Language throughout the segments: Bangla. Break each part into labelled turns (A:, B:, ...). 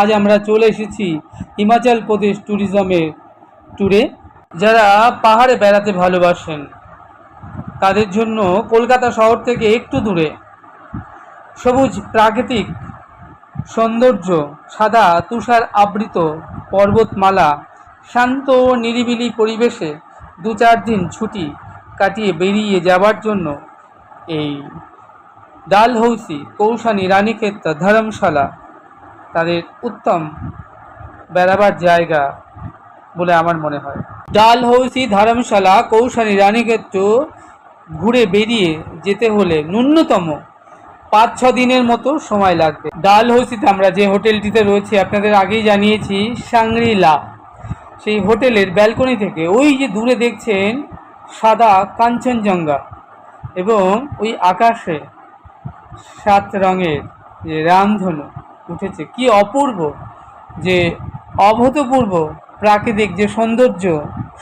A: আজ আমরা চলে এসেছি হিমাচল প্রদেশ ট্যুরিজমের ট্যুরে যারা পাহাড়ে বেড়াতে ভালোবাসেন, তাদের জন্য কলকাতা শহর থেকে একটু দূরে। সবুজ প্রাকৃতিক সৌন্দর্য, সাদা তুষার আবৃত পর্বতমালা, শান্ত নিরিবিলি পরিবেশে দু চার দিন ছুটি কাটিয়ে বেরিয়ে যাবার জন্য এই ডালহৌসি, কৌশানী রানীক্ষেত্র ধর্মশালা তাদের উত্তম বেড়াবার জায়গা বলে আমার মনে হয়। ডালহৌসি ধর্মশালা কৌশানী রানীক্ষেত্র ঘুরে বেরিয়ে যেতে হলে ন্যূনতম পাঁচ ছ দিনের মতো সময় লাগবে। ডালহৌসিতে আমরা যে হোটেলটিতে রয়েছি, আপনাদের আগেই জানিয়েছি, সাংরিলা। সেই হোটেলের ব্যালকনি থেকে ওই যে দূরে দেখছেন সাদা কাঞ্চনজঙ্ঘা এবং ওই আকাশে সাত রঙের যে রামধনু। উঠেছে। কি অপূর্ব যে অভূতপূর্ব প্রাকৃতিক যে সৌন্দর্য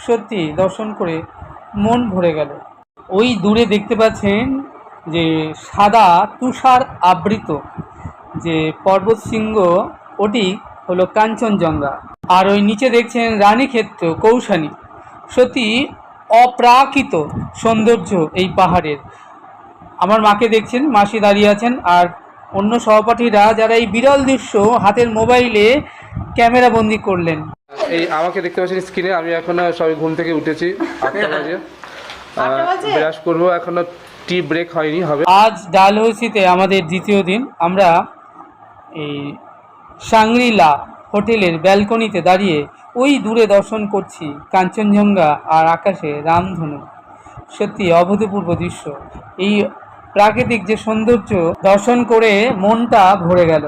A: সত্যি দর্শন করে মন ভরে গেল। ওই দূরে দেখতে পাচ্ছেন যে সাদা তুষার আবৃত যে পর্বত শৃঙ্গ ওটি হলো কাঞ্চনজঙ্ঘা। আর ওই নিচে দেখছেন রানীক্ষেত্র কৌশানী। সত্যি অপ্রাকৃত সৌন্দর্য এই পাহাড়ের। আমার মাকে দেখছেন, মাসি দাঁড়িয়ে আছেন আর অন্য সহপাঠীরা যারা এই বিরল দৃশ্য হাতের মোবাইলে ক্যামেরা বন্দি করলেন।
B: এই আমাকে দেখতে পাচ্ছেন স্ক্রিনে আমি এখনও সবাই ঘুম থেকে উঠেছি আটটা বাজে। ব্রাশ করব এখনও টি ব্রেক হয়নি হবে।
A: আজ ডালহৌসিতে আমাদের দ্বিতীয় দিন আমরা এই সাংরিলা হোটেলের ব্যালকনিতে দাঁড়িয়ে ওই দূরে দর্শন করছি কাঞ্চনজঙ্ঘা আর আকাশে রামধনু। সত্যি অভূতপূর্ব দৃশ্য। এই প্রাকৃতিক যে সৌন্দর্য দর্শন করে মনটা ভরে গেল।